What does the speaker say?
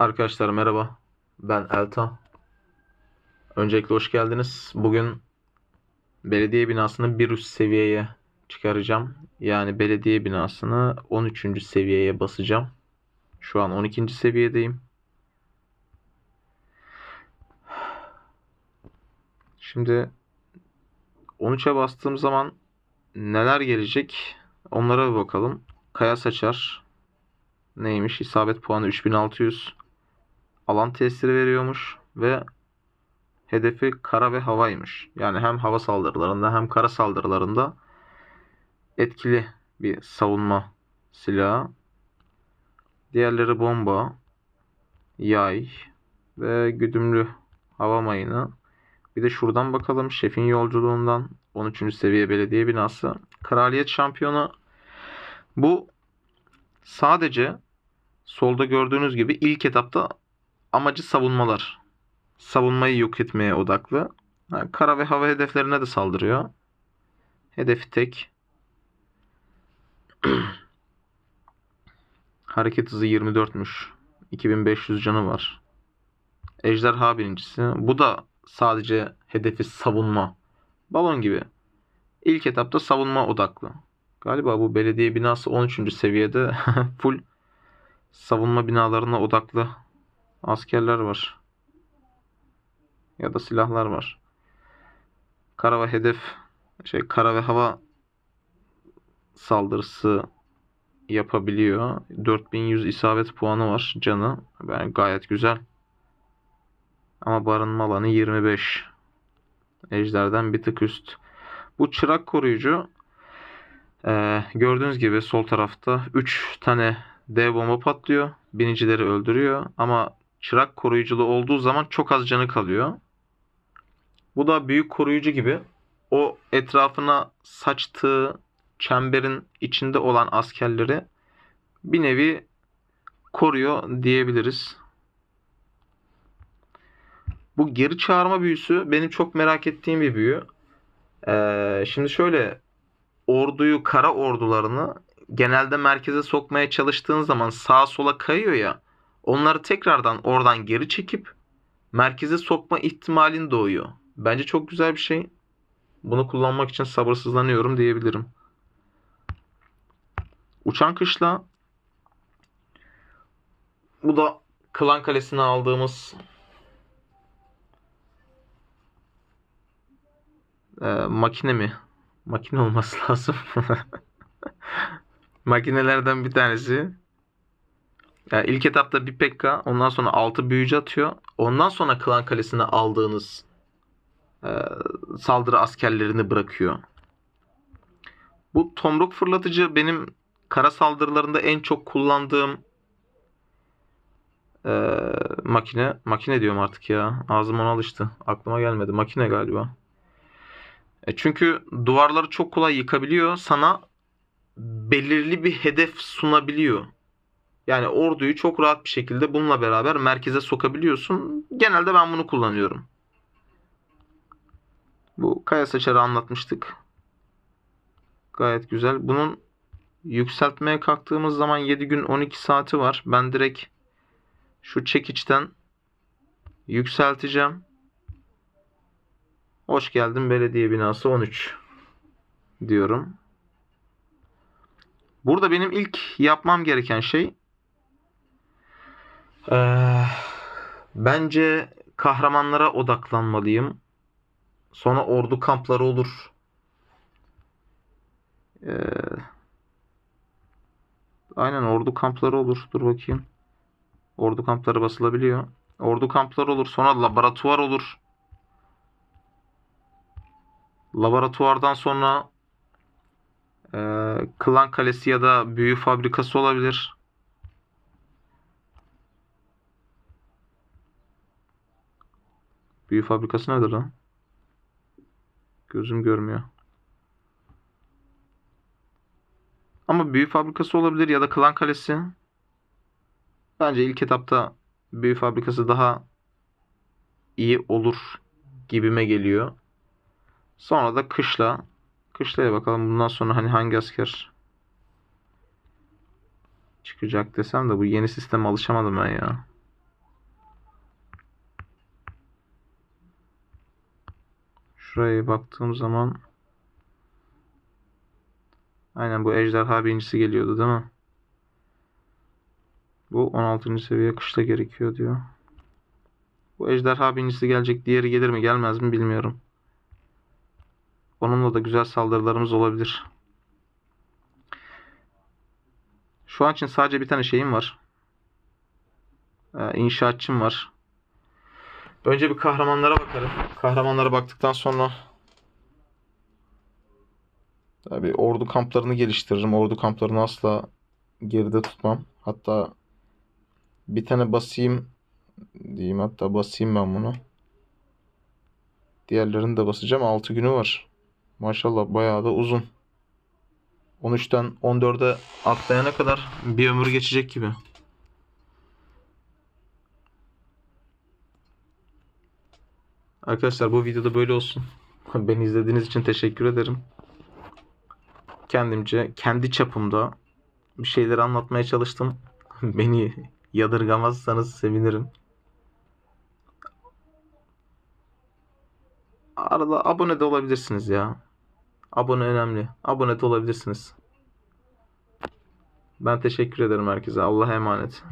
Arkadaşlar merhaba. Ben Elta. Öncelikle hoş geldiniz. Bugün belediye binasını bir üst seviyeye çıkaracağım. Yani belediye binasını 13. seviyeye basacağım. Şu an 12. seviyedeyim. Şimdi 13'e bastığım zaman neler gelecek? Onlara bir bakalım. Kaya Saçar neymiş? İsabet puanı 3600. Alan tesiri veriyormuş ve hedefi kara ve havaymış. Yani hem hava saldırılarında hem kara saldırılarında etkili bir savunma silahı. Diğerleri bomba, yay ve güdümlü hava mayını. Bir de şuradan bakalım. Şefin yolculuğundan 13. seviye belediye binası. Kraliyet şampiyonu. Bu sadece solda gördüğünüz gibi ilk etapta amacı savunmalar. Savunmayı yok etmeye odaklı. Ha, Kara ve hava hedeflerine de saldırıyor. Hedefi tek. Hareket hızı 24'müş. 2500 canı var. Ejderha birincisi. Bu da sadece hedefi savunma. Balon gibi. İlk etapta savunma odaklı. Galiba bu belediye binası 13. seviyede full savunma binalarına odaklı askerler var. Ya da silahlar var. Kara ve hedef şey kara ve hava saldırısı yapabiliyor. 4100 isabet puanı var canı. Yani gayet güzel. Ama barınma alanı 25. Ejderden bir tık üst. Bu çırak koruyucu ee, gördüğünüz gibi sol tarafta 3 tane dev bomba patlıyor. Binicileri öldürüyor. Ama çırak koruyuculu olduğu zaman çok az canı kalıyor. Bu da büyük koruyucu gibi. O etrafına saçtığı çemberin içinde olan askerleri bir nevi koruyor diyebiliriz. Bu geri çağırma büyüsü benim çok merak ettiğim bir büyü. Ee, şimdi şöyle orduyu, kara ordularını genelde merkeze sokmaya çalıştığın zaman sağa sola kayıyor ya. Onları tekrardan oradan geri çekip merkeze sokma ihtimalin doğuyor. Bence çok güzel bir şey. Bunu kullanmak için sabırsızlanıyorum diyebilirim. Uçan kışla bu da Klan Kalesi'ne aldığımız e, makine mi? Makine olması lazım. Makinelerden bir tanesi. Yani ilk etapta bir Pekka, ondan sonra 6 büyücü atıyor. Ondan sonra Klan Kalesi'ne aldığınız e, saldırı askerlerini bırakıyor. Bu tomruk fırlatıcı benim kara saldırılarında en çok kullandığım e, makine. Makine diyorum artık ya. Ağzım ona alıştı. Aklıma gelmedi. Makine galiba. E çünkü duvarları çok kolay yıkabiliyor. Sana belirli bir hedef sunabiliyor. Yani orduyu çok rahat bir şekilde bununla beraber merkeze sokabiliyorsun. Genelde ben bunu kullanıyorum. Bu kaya saçarı anlatmıştık. Gayet güzel. Bunun yükseltmeye kalktığımız zaman 7 gün 12 saati var. Ben direkt şu çekiçten yükselteceğim. Hoş geldin belediye binası 13 diyorum. Burada benim ilk yapmam gereken şey eee, bence kahramanlara odaklanmalıyım. Sonra ordu kampları olur. Eee, aynen ordu kampları olur. Dur bakayım. Ordu kampları basılabiliyor. Ordu kampları olur. Sonra laboratuvar olur. Laboratuvardan sonra eee, Klan Kalesi ya da büyü fabrikası olabilir. Büyü fabrikası nedir lan? Gözüm görmüyor. Ama büyü fabrikası olabilir ya da Klan Kalesi. Bence ilk etapta büyü fabrikası daha iyi olur gibime geliyor. Sonra da kışla. Kışlaya bakalım bundan sonra hani hangi asker çıkacak desem de bu yeni sisteme alışamadım ben ya. Şuraya baktığım zaman aynen bu ejderha birincisi geliyordu değil mi? Bu 16. seviye kışta gerekiyor diyor. Bu ejderha birincisi gelecek. Diğeri gelir mi gelmez mi bilmiyorum. Onunla da güzel saldırılarımız olabilir. Şu an için sadece bir tane şeyim var. Ee, inşaatçım var. Önce bir kahramanlara bakarım. Kahramanlara baktıktan sonra tabii ordu kamplarını geliştiririm. Ordu kamplarını asla geride tutmam. Hatta bir tane basayım diyeyim. Hatta basayım ben bunu. Diğerlerini de basacağım. 6 günü var. Maşallah bayağı da uzun. 13'ten 14'e atlayana kadar bir ömür geçecek gibi. Arkadaşlar bu videoda böyle olsun. Beni izlediğiniz için teşekkür ederim. Kendimce, kendi çapımda bir şeyler anlatmaya çalıştım. Beni yadırgamazsanız sevinirim. Arada abone de olabilirsiniz ya. Abone önemli. Abone de olabilirsiniz. Ben teşekkür ederim herkese. Allah'a emanet.